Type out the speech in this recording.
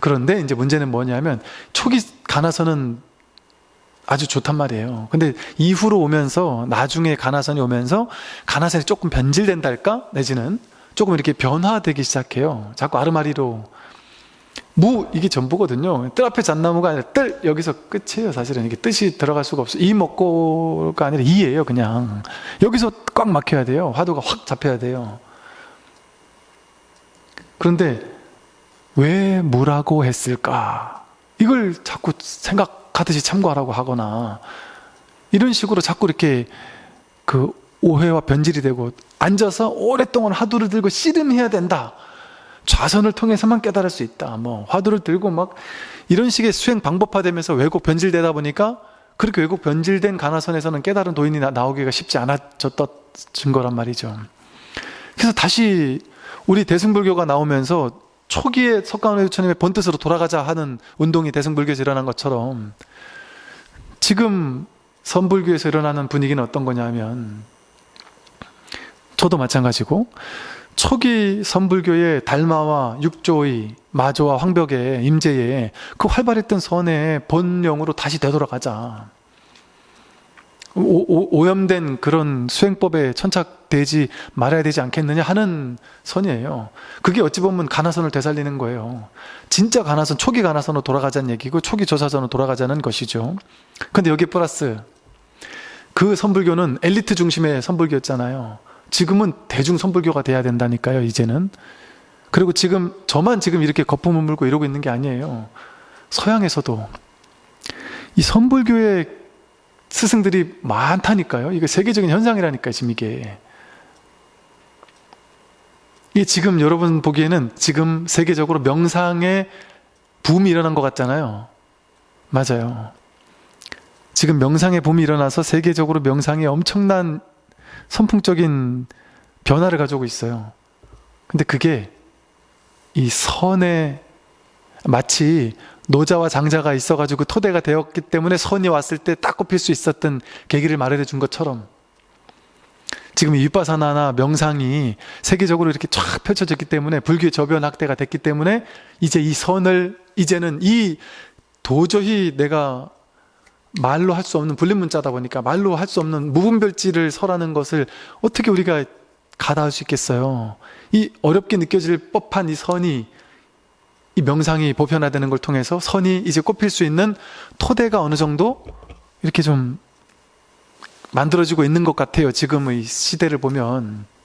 그런데 이제 문제는 뭐냐면 초기 가나선은 아주 좋단 말이에요. 근데 이후로 오면서 나중에 가나선이 오면서 가나선이 조금 변질된달까 내지는 조금 이렇게 변화되기 시작해요. 자꾸 아르마리로 무 이게 전부거든요. 뜰 앞에 잣나무가 아니라 뜰 여기서 끝이에요. 사실은 이게 뜻이 들어갈 수가 없어요. 이 먹고가 아니라 이예요. 그냥 여기서 꽉 막혀야 돼요. 화두가 확 잡혀야 돼요. 그런데 왜 무라고 했을까? 이걸 자꾸 생각하듯이 참고하라고 하거나 이런 식으로 자꾸 이렇게 그 오해와 변질이 되고 앉아서 오랫동안 화두를 들고 씨름해야 된다. 좌선을 통해서만 깨달을 수 있다. 뭐 화두를 들고 막 이런 식의 수행 방법화되면서 왜곡 변질되다 보니까 그렇게 왜곡 변질된 가나선에서는 깨달은 도인이 나, 나오기가 쉽지 않아졌던 거란 말이죠. 그래서 다시 우리 대승불교가 나오면서 초기에 석가모니 부처님의 본뜻으로 돌아가자 하는 운동이 대승불교에서 일어난 것처럼 지금 선불교에서 일어나는 분위기는 어떤 거냐면 저도 마찬가지고 초기 선불교의 달마와 육조의 마조와 황벽의 임재의 그 활발했던 선의 본령으로 다시 되돌아가자. 오, 염된 그런 수행법에 천착되지 말아야 되지 않겠느냐 하는 선이에요. 그게 어찌 보면 가나선을 되살리는 거예요. 진짜 가나선, 초기 가나선으로 돌아가자는 얘기고 초기 조사선으로 돌아가자는 것이죠. 근데 여기 플러스 그 선불교는 엘리트 중심의 선불교였잖아요. 지금은 대중 선불교가 돼야 된다니까요, 이제는. 그리고 지금 저만 지금 이렇게 거품을 물고 이러고 있는 게 아니에요. 서양에서도 이 선불교의 스승들이 많다니까요. 이게 세계적인 현상이라니까요, 지금 이게. 이게 지금 여러분 보기에는 지금 세계적으로 명상의 붐이 일어난 것 같잖아요. 맞아요. 지금 명상의 붐이 일어나서 세계적으로 명상이 엄청난 선풍적인 변화를 가져오고 있어요. 근데 그게 이 선에 마치 노자와 장자가 있어가지고 토대가 되었기 때문에 선이 왔을 때 딱 꼽힐 수 있었던 계기를 마련해 준 것처럼 지금 이 윗바사나나 명상이 세계적으로 이렇게 쫙 펼쳐졌기 때문에 불교의 저변 학대가 됐기 때문에 이제 이 선을 이제는 이 도저히 내가 말로 할 수 없는 불림문자다 보니까 말로 할 수 없는 무분별지를 설하는 것을 어떻게 우리가 가다할 수 있겠어요? 이 어렵게 느껴질 법한 이 선이 이 명상이 보편화되는 걸 통해서 선이 이제 꼽힐 수 있는 토대가 어느 정도 이렇게 좀 만들어지고 있는 것 같아요. 지금의 시대를 보면